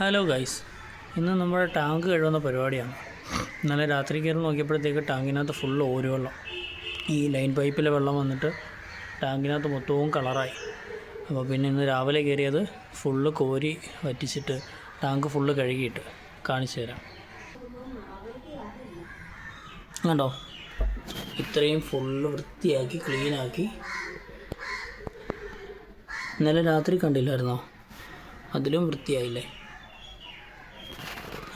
Hello guys ഇന്ന് നമ്മുടെ tank കഴുകുന്ന പരിപാടിയാണ്. ഇന്നലെ രാത്രി കയറി നോക്കിയപ്പോഴത്തേക്ക് ടാങ്കിനകത്ത് ഫുൾ ഓര് വെള്ളം ഈ ലൈൻ പൈപ്പിലെ വെള്ളം വന്നിട്ട് ടാങ്കിനകത്ത് മൊത്തവും കളറായി അപ്പോൾ പിന്നെ ഇന്ന് രാവിലെ കയറിയത് ഫുള്ള് കോരി വറ്റിച്ചിട്ട് ടാങ്ക് ഫുള്ള് കഴുകിയിട്ട് കാണിച്ചു തരാം. കണ്ടോ? ഇത്രയും ഫുള്ള് വൃത്തിയാക്കി ക്ലീനാക്കി ഇന്നലെ രാത്രി കണ്ടില്ലായിരുന്നോ? അതിലും വൃത്തിയായില്ലേ?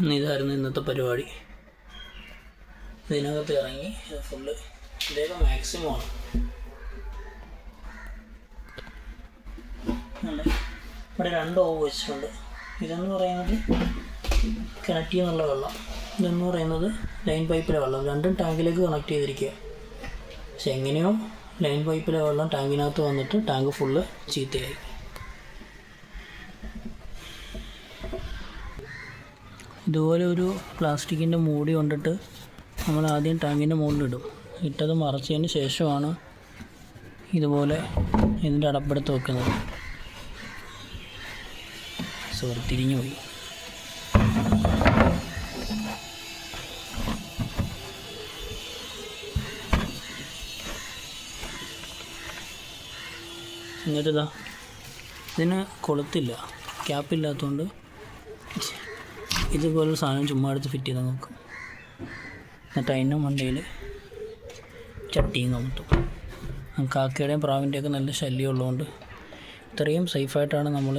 ഇതായിരുന്നു ഇന്നത്തെ പരിപാടി. ഇതിനകത്ത് ഇറങ്ങി ഫുള്ള് ഇതൊക്കെ മാക്സിമം ആണ്. ഇവിടെ രണ്ട് ഓവ് വെച്ചിട്ടുണ്ട്. ഇതെന്ന് പറയുന്നത് കിണറ്റിൽ നിന്നുള്ള വെള്ളം. ഇതെന്ന് പറയുന്നത് ലൈൻ പൈപ്പിലെ വെള്ളം. രണ്ടും ടാങ്കിലേക്ക് കണക്ട് ചെയ്തിരിക്കുക പക്ഷെ എങ്ങനെയോ ലൈൻ പൈപ്പിലെ വെള്ളം ടാങ്കിനകത്ത് വന്നിട്ട് ടാങ്ക് ഫുള്ള് ചീത്തയായി. ഇതുപോലെ ഒരു പ്ലാസ്റ്റിക്കിന്റെ മൂടി കൊണ്ടിട്ട് നമ്മൾ ആദ്യം ടാങ്കിന്റെ മുകളിലിടും. ഇട്ടത് മറച്ചതിന് ശേഷമാണ് ഇതുപോലെ ഇതിന്റെ അടപ്പെടുത്ത് വെക്കുന്നത്. സോറി തിരിഞ്ഞു പോയി. എന്നിട്ടിതാ ഇതിന് കൊളുത്തില്ല. ക്യാപ്പില്ലാത്തതുകൊണ്ട് ഇതുപോലെ സാധനം ചുമ്മാ എടുത്ത് ഫിറ്റ് ചെയ്ത് നോക്കും. എന്നിട്ട് അതിന്റെ മണ്ടയിൽ ചട്ടിയും കമത്തും കാക്കയുടെയും പ്രാവിന്റെയൊക്കെ നല്ല ശല്യം ഉള്ളതുകൊണ്ട് ഇത്രയും സേഫായിട്ടാണ് നമ്മൾ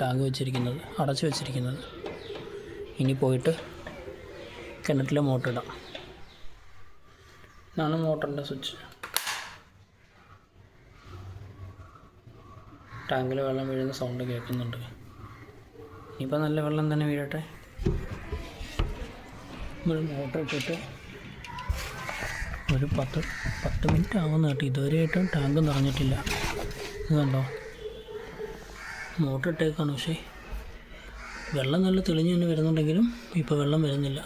ടാങ്ക് വെച്ചിരിക്കുന്നത് അടച്ചു വെച്ചിരിക്കുന്നത്. ഇനി പോയിട്ട് കിണറ്റിലെ മോട്ടർ ഇടാം. ഇതാണ് മോട്ടറിന്റെ സ്വിച്ച്. ടാങ്കിൽ വെള്ളം വീഴുന്ന സൗണ്ട് കേൾക്കുന്നുണ്ട്. ഇനിയിപ്പോൾ നല്ല വെള്ളം തന്നെ വീഴട്ടെ. നമ്മൾ മോട്ടർ ഇട്ടിട്ട് ഒരു പത്ത് പത്ത് മിനിറ്റ് ആവുന്ന കേട്ടോ. ഇതുവരെയായിട്ടും ടാങ്ക് നിറഞ്ഞിട്ടില്ല. ഇതുണ്ടോ മോട്ടർ ഇട്ടേക്കാണ്. പക്ഷേ വെള്ളം നല്ല തെളിഞ്ഞ് തന്നെ വരുന്നുണ്ടെങ്കിലും ഇപ്പോൾ വെള്ളം വരുന്നില്ല.